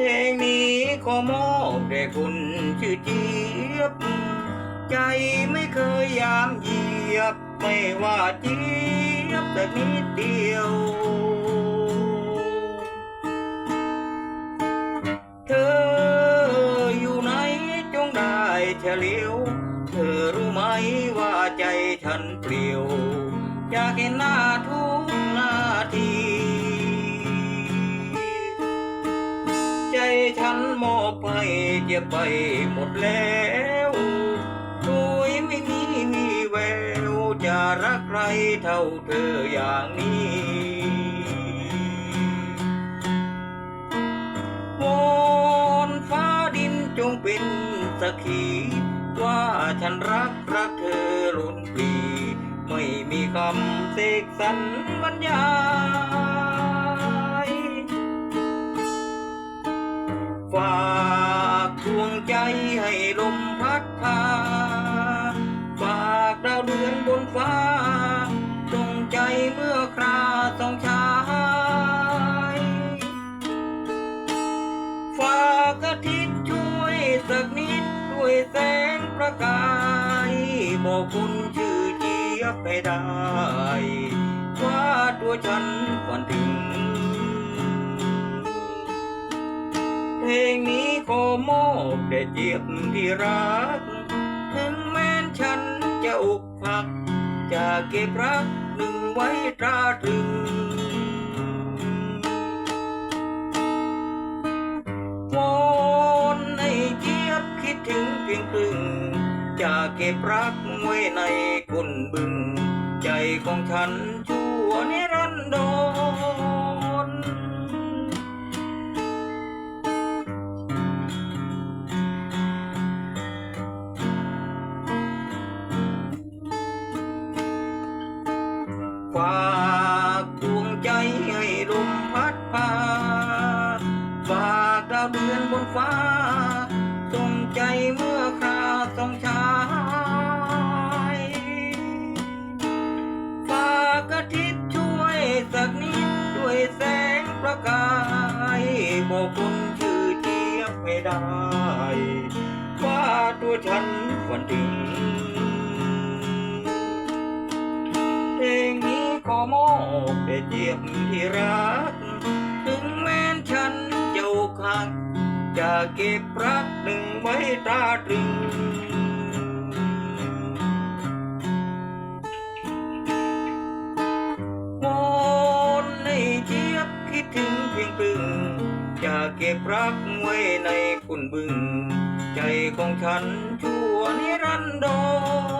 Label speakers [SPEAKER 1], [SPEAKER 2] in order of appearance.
[SPEAKER 1] เพลงนี้ขอมอบแด่คุณชื่อเจี๊ยบ ใจไม่เคยยามเหยียบ ไม่ว่าเจี๊ยบแต่นิดเดียว เธออยู่ไหนจงได้เฉลียว เธอรู้ไหมว่าใจฉันเปลี่ยวอยากเห็นหน้าทุ ฉันมอบไปเก็บไปหมดแล้วโดยไม่มีมีแววจะรักใครเท่าเธออย่างนี้วอนฟ้าดินจงเป็นสักขีว่าฉันรักรักเธอล้นปี ไม่มีคำเสกสรรบรรยาย ใจให้ลมพัดพาฝากดาวเดือนบนฟ้าจงใจเมื่อคราสองชายฝากอาทิตย์ช่วยสักนิดด้วยแสงประกายบอกคุณชื่อเจียบให้ได้ว่าตัวฉันฝันถึง ลงนี้ขอมอบแด่เจี๊ยบที่รัก ถึงแม้นฉันจะอกหัก จะเก็บรักหนึ่งไว้ตราตรึง วอนให้เจี๊ยบคิดถึงเพียงครึ่ง จะเก็บรักไว้ในก้นบึง ใจของฉันชั่วนิรันดร ฝากดวงใจให้ลมพัดพาฝากดาวเดือนบนฟ้าจงใจเมื่อคราสองชายฝากอาทิตย์ช่วยสักนิดด้วยแสงประกายบอกคนชื่อเจี๊ยบไม่ได้ว่าตัวฉันฝันถึงเพลงนี้ ขอมอบแด่เจี๊ยบที่รัก ถึงแม้นฉันจะอกหักจะเก็บรักหนึ่งไว้ตราตรึงวอนให้เจี๊ยบคิดถึงเพียงตึงจะเก็บรักไว้ในคุณบึง ใจของฉันชั่วนิรันดร